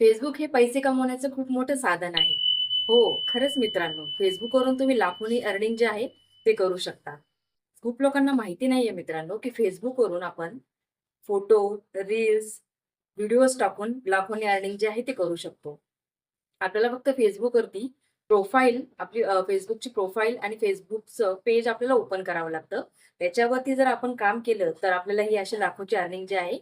Facebook हे पैसे कमवण्याचं खूप मोठं साधन आहे. हो, खरंच मित्रांनो, फेसबुकवरून तुम्ही लाखोनी अर्निंग जे आहे ते करू शकता. खूप लोकांना माहिती नाहीये मित्रांनो, की फेसबुकवरून आपण फोटो, रील्स, व्हिडिओज टाकून लाखोनी अर्निंग जे आहे ते करू शकतो. आपल्याला फक्त फेसबुकवरती प्रोफाईल आपली फेसबुकची प्रोफाईल आणि फेसबुकचं पेज आपल्याला ओपन करावं लागतं. त्याच्यावरती जर आपण काम केलं, तर आपल्याला ही अशी लाखोची अर्निंग जी आहे,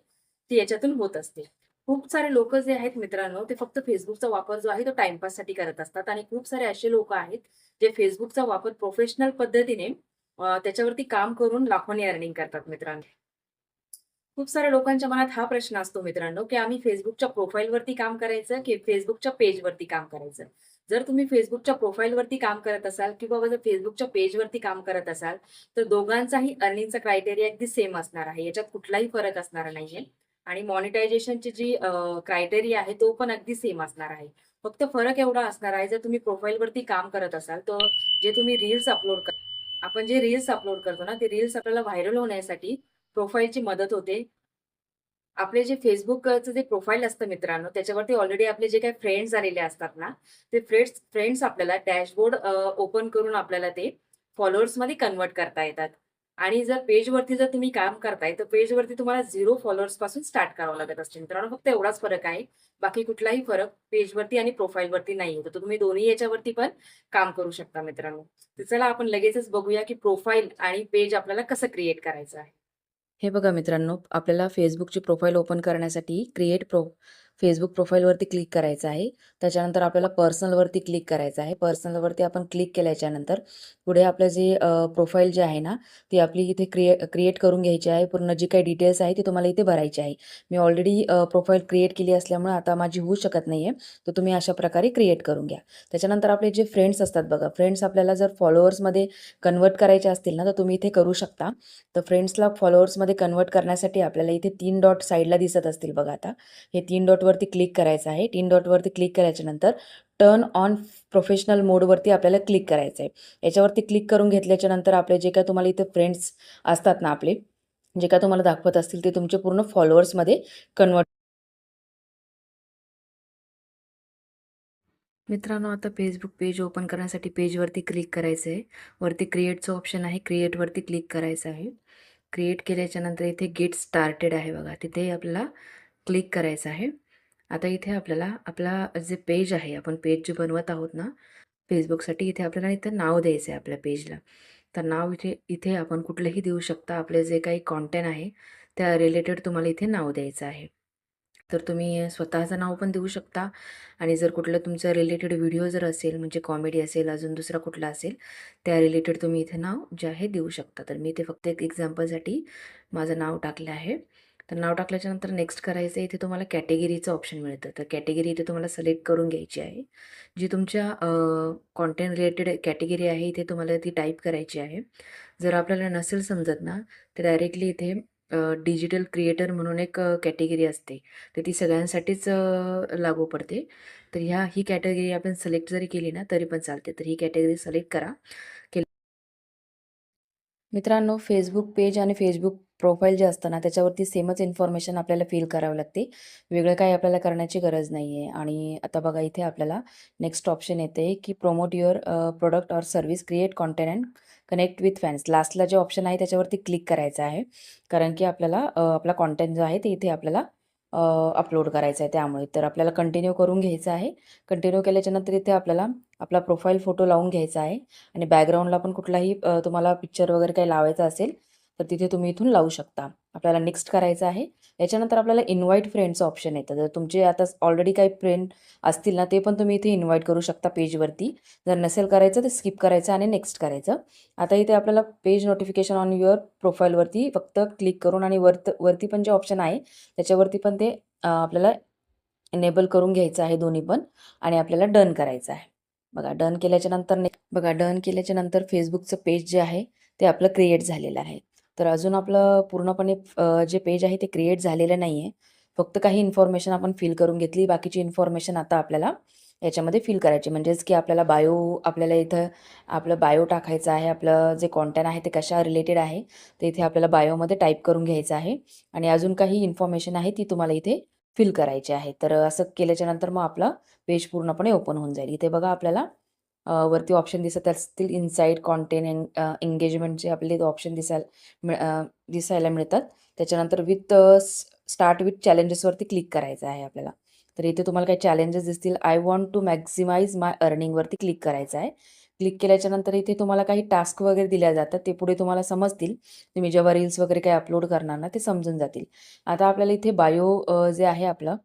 ती याच्यातून होत असते. खूप सारे लोक जे आहेत मित्रांनो, ते फक्त फेसबुकचा वापर जो आहे तो टाईमपाससाठी करत असतात आणि खूप सारे असे लोक आहेत, जे फेसबुकचा वापर प्रोफेशनल पद्धतीने त्याच्यावरती काम करून लाखोनी अर्निंग करतात मित्रांनो. खूप साऱ्या लोकांच्या मनात हा प्रश्न असतो मित्रांनो, की आम्ही फेसबुकच्या प्रोफाईलवरती काम करायचं की फेसबुकच्या पेजवरती काम करायचं? जर तुम्ही फेसबुकच्या प्रोफाईलवरती काम करत असाल किंवा जर फेसबुकच्या पेजवरती काम करत असाल, तर दोघांचाही अर्निंगचा क्रायटेरिया अगदी सेम असणार आहे. याच्यात कुठलाही फरक असणार नाहीये आणि मॉनिटायझेशनची जी क्रायटेरिया आहे तो पण अगदी सेम असणार आहे. फक्त फरक एवढा असणार आहे, जर तुम्ही प्रोफाईलवरती काम करत असाल, तर जे तुम्ही रील्स अपलोड कर आपण जे रील्स अपलोड करतो ना, ते रील्स आपल्याला व्हायरल होण्यासाठी प्रोफाईलची मदत होते. आपले जे फेसबुकचं जे प्रोफाईल असतं मित्रांनो, त्याच्यावरती ऑलरेडी आपले जे काही फ्रेंड्स आलेले असतात ना, ते फ्रेंड्स फ्रेंड्स आपल्याला डॅशबोर्ड ओपन करून आपल्याला ते फॉलोअर्समध्ये कन्व्हर्ट करता येतात. आणि जर पेजवरती जर तुम्ही काम करताय, तर पेजवरती तुम्हाला झीरो फॉलोअर्सपासून स्टार्ट करावं लागत असते मित्रांनो. फक्त एवढाच फरक आहे. बाकी कुठलाही फरक पेजवरती आणि प्रोफाईलवरती नाहीये. तर तुम्ही दोन्ही याच्यावरती पण काम करू शकता मित्रांनो. तर चला आपण लगेचच बघूया, की प्रोफाईल आणि पेज आपल्याला कसं क्रिएट करायचं आहे. हे बघा मित्रांनो, आपल्याला फेसबुकची प्रोफाईल ओपन करण्यासाठी क्रिएट प्रो फेसबुक प्रोफाईलवरती क्लिक करायचं आहे. त्याच्यानंतर आपल्याला पर्सनलवरती क्लिक करायचं आहे. पर्सनलवरती आपण क्लिक केल्याच्यानंतर पुढे आपलं जे प्रोफाईल जे आहे ना, ती आपली इथे क्रिए क्रिएट करून घ्यायची आहे. पूर्ण जी काही डिटेल्स आहे, ती तुम्हाला इथे भरायची आहे. मी ऑलरेडी प्रोफाईल क्रिएट केली असल्यामुळे आता माझी होऊ शकत नाहीये. तर तुम्ही अशा प्रकारे क्रिएट करून घ्या. त्याच्यानंतर आपले जे फ्रेंड्स असतात बघा, फ्रेंड्स आपल्याला जर फॉलोअर्समध्ये कन्वर्ट करायचे असतील ना, तर तुम्ही इथे करू शकता. तर फ्रेंड्सला फॉलोअर्समध्ये कन्व्हर्ट करण्यासाठी आपल्याला इथे तीन डॉट साईडला दिसत असतील बघा आता. हे तीन डॉट डॉटवरती क्लिक करायचं आहे. 3 डॉटवरती क्लिक केल्याच्यानंतर टर्न ऑन प्रोफेशनल मोडवरती आपल्याला क्लिक करायचं आहे. याच्यावरती क्लिक करून घेतल्याच्यानंतर आपले जे काय तुम्हाला इथे फ्रेंड्स असतात ना आपले, जे काय तुम्हाला दाखवत असतील ते तुमचे पूर्ण फॉलोअर्समध्ये कन्व्हर्ट मित्रांनो, आता फेसबुक पेज ओपन करण्यासाठी पेजवरती क्लिक करायचं आहे. वरती क्रिएटचं ऑप्शन आहे. क्रिएटवरती क्लिक करायचं आहे. क्रिएट केल्याच्यानंतर इथे गेट स्टार्टेड आहे बघा, तिथे आपल्याला क्लिक करायचं आहे. आता इथे आपल्याला आपला जे पेज आहे, आपण पेज जे बनवत आहोत ना फेसबुकसाठी इथे आपल्याला इथं नाव द्यायचं आहे आपल्या पेजला. तर नाव इथे इथे आपण कुठलंही देऊ शकता. आपले जे काही कॉन्टेंट आहे, त्या रिलेटेड तुम्हाला इथे नाव द्यायचं आहे. तर तुम्ही स्वतःचं नाव पण देऊ शकता आणि जर कुठलं तुमचं रिलेटेड व्हिडिओ जर असेल, म्हणजे कॉमेडी असेल, अजून दुसरा कुठला असेल, त्या रिलेटेड तुम्ही इथे नाव जे आहे देऊ शकता. तर मी इथे फक्त एक एक्झाम्पलसाठी माझं नाव टाकलं आहे. तर नाव टाकल्याच्यानंतर नेक्स्ट करायचं आहे. इथे तुम्हाला कॅटेगरीचं ऑप्शन मिळतं. तर कॅटेगरी इथे तुम्हाला सिलेक्ट करून घ्यायची आहे. जी तुमच्या कॉन्टेंट रिलेटेड कॅटेगरी आहे, इथे तुम्हाला ती टाईप करायची आहे. जर आपल्याला नसेल समजत ना, तर डायरेक्टली इथे डिजिटल क्रिएटर म्हणून एक कॅटेगरी असते. तर ती सगळ्यांसाठीच लागू पडते. तर ह्या ही कॅटेगरी आपण सिलेक्ट जरी केली ना, तरी पण चालते. तर ही कॅटेगरी सिलेक्ट करा. केल मित्रांनो, फेसबुक पेज आणि फेसबुक प्रोफाईल जे असतं ना, त्याच्यावरती सेमच इन्फॉर्मेशन आपल्याला फिल करावं लागते. वेगळं काही आपल्याला करण्याची गरज नाही आहे. आणि आता बघा इथे आपल्याला नेक्स्ट ऑप्शन येते, की promote your product or service, create content and connect with fans. लास्टला जे ऑप्शन आहे त्याच्यावरती क्लिक करायचं आहे. कारण की आपल्याला आपला कॉन्टेंट जो आहे ते इथे आपल्याला अपलोड करायचा आहे त्यामुळे. तर आपल्याला कंटिन्यू करून घ्यायचं आहे. कंटिन्यू केल्याच्यानंतर इथे आपल्याला आपला प्रोफाईल फोटो लावून घ्यायचा आहे आणि बॅकग्राऊंडला पण कुठलाही तुम्हाला पिक्चर वगैरे काही लावायचा असेल, तर तिथे तुम्ही इथून लावू शकता. आपल्याला नेक्स्ट करायचं आहे. याच्यानंतर आपल्याला इन्व्हाइट फ्रेंडचं ऑप्शन येतं. जर तुमचे आता ऑलरेडी काही फ्रेंड असतील ना, ते पण तुम्ही इथे इन्व्हाइट करू शकता पेजवरती. जर नसेल करायचं तर स्किप करायचं आणि नेक्स्ट करायचं. आता इथे आपल्याला पेज नोटिफिकेशन ऑन युअर प्रोफाईलवरती फक्त क्लिक करून आणि वरत वरती पण जे ऑप्शन आहे, त्याच्यावरती पण ते आपल्याला एनेबल करून घ्यायचं आहे दोन्ही पण आणि आपल्याला डन करायचं आहे. बघा डन केल्याच्यानंतर ने बघा डन केल्याच्यानंतर फेसबुकचं पेज जे आहे, ते आपलं क्रिएट झालेलं आहे. तर अजून आपलं पूर्णपणे जे पेज आहे ते क्रिएट झालेलं नाही आहे. फक्त काही इन्फॉर्मेशन आपण फिल करून घेतली. बाकीची इन्फॉर्मेशन आता आपल्याला याच्यामध्ये फिल करायची. म्हणजेच की आपल्याला बायो आपल्याला इथं आपलं बायो टाकायचं आहे. आपलं जे कॉन्टॅन आहे ते कशा रिलेटेड आहे, ते इथे आपल्याला बायोमध्ये टाईप करून घ्यायचं आहे आणि अजून काही इन्फॉर्मेशन आहे ती तुम्हाला इथे फिल करायची आहे तर असं केल्याच्यानंतर मग आपलं पेज पूर्णपणे ओपन होऊन जाईल इथे बघा आपल्याला वरती ऑप्शन दिसत असतील इनसाईड कॉन्टेंट एंगेजमेंटचे आपले ऑप्शन दिसायला मिळ- दिसायला मिळतात. त्याच्यानंतर विथ स्टार्ट विथ चॅलेंजेसवरती क्लिक करायचं आहे आपल्याला. तर इथे तुम्हाला काही चॅलेंजेस दिसतील. I want to maximise my अर्निंगवरती click करायचं आहे. क्लिक केल्याच्यानंतर इथे तुम्हाला काही टास्क वगैरे दिल्या जातात. ते पुढे तुम्हाला समजतील. तुम्ही जेव्हा रील्स वगैरे काही अपलोड करणार ना ते समजून जातील. आता आपल्याला इथे बायो जे आहे आपलं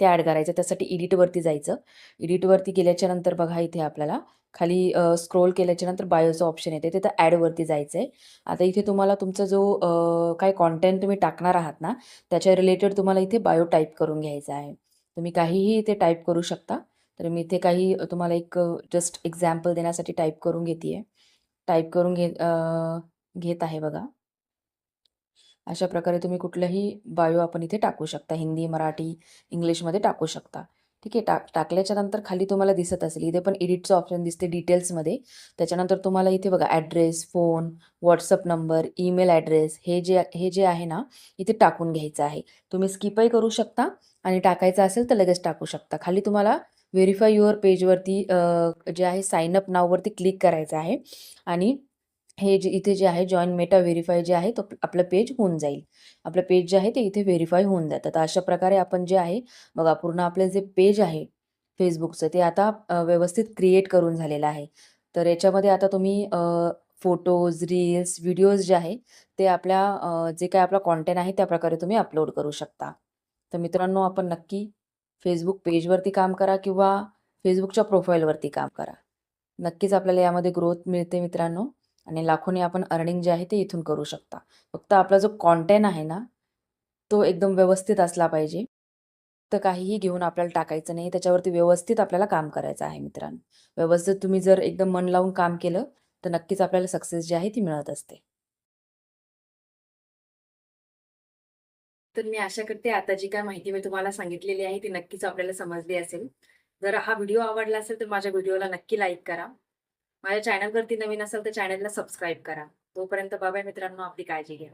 ते ॲड करायचं. त्यासाठी इडिटवरती जायचं. इडिटवरती गेल्याच्यानंतर बघा इथे आपल्याला खाली स्क्रोल केल्याच्यानंतर बायोचं ऑप्शन येते तिथं ॲडवरती जायचं आहे आता इथे तुम्हाला तुमचा जो काय कॉन्टेंट तुम्ही टाकणार आहात ना त्याच्या रिलेटेड तुम्हाला इथे बायो टाईप करून घ्यायचा आहे. तुम्ही काहीही इथे टाईप करू शकता. तर मी इथे काही तुम्हाला एक जस्ट एक्झाम्पल देण्यासाठी टाईप करून घेते आहे टाईप करून घे घेत आहे बघा. अशा प्रकारे तुम्ही कुठलंही बायो आपण इथे टाकू शकता. हिंदी मराठी इंग्लिशमध्ये टाकू शकता. ठीक आहे टाक टाकल्याच्या नंतर खाली तुम्हाला दिसत असेल. इथे पण एडिटचं ऑप्शन दिसते डिटेल्समध्ये त्याच्यानंतर तुम्हाला इथे बघा address phone WhatsApp number email address हे जे हे जे आहे ना इथे टाकून घ्यायचं आहे. तुम्ही स्किपही करू शकता आणि टाकायचं असेल तर लगेच टाकू शकता. खाली तुम्हाला व्हेरीफाय युअर पेजवरती जे आहे साइन अप नाववरती क्लिक करायचं आहे. आणि हे जे इथे जे आहे जॉईन मेटा व्हेरीफाय जे आहे तो आपलं पेज होऊन जाईल. आपलं पेज जे आहे ते इथे व्हेरीफाय होऊन जातं. तर अशा प्रकारे आपण जे आहे बघा पूर्ण आपलं जे पेज आहे फेसबुकचं ते आता व्यवस्थित क्रिएट करून झालेलं आहे. तर याच्यामध्ये आता तुम्ही फोटोज रील्स व्हिडिओज जे आहे ते आपल्या जे काय आपला कॉन्टेंट आहे त्या प्रकारे तुम्ही अपलोड करू शकता. तर मित्रांनो आपण नक्की फेसबुक पेजवरती काम करा किंवा फेसबुकच्या प्रोफाईलवरती काम करा. नक्कीच आपल्याला यामध्ये ग्रोथ मिळते मित्रांनो. आणि लाखोनी आपण अर्निंग जे आहे ते इथून करू शकता. फक्त आपला जो कॉन्टेंट आहे ना तो एकदम व्यवस्थित असला पाहिजे. तर काहीही घेऊन आपल्याला टाकायचं नाही त्याच्यावरती व्यवस्थित आपल्याला काम करायचं आहे मित्रांनो. व्यवस्थित तुम्ही जर एकदम मन लावून काम केलं तर नक्कीच आपल्याला सक्सेस जी आहे ती मिळत असते. तर मी आशा करते आता जी काय माहिती मी तुम्हाला सांगितलेली आहे ती नक्कीच आपल्याला समजली असेल. जर हा व्हिडिओ आवडला असेल तर माझ्या व्हिडिओला नक्की लाईक करा. माझ्या चॅनलवरती नवीन असेल तर चॅनलला सबस्क्राईब करा. तोपर्यंत बाबा मित्रांनो आपली काळजी घ्या.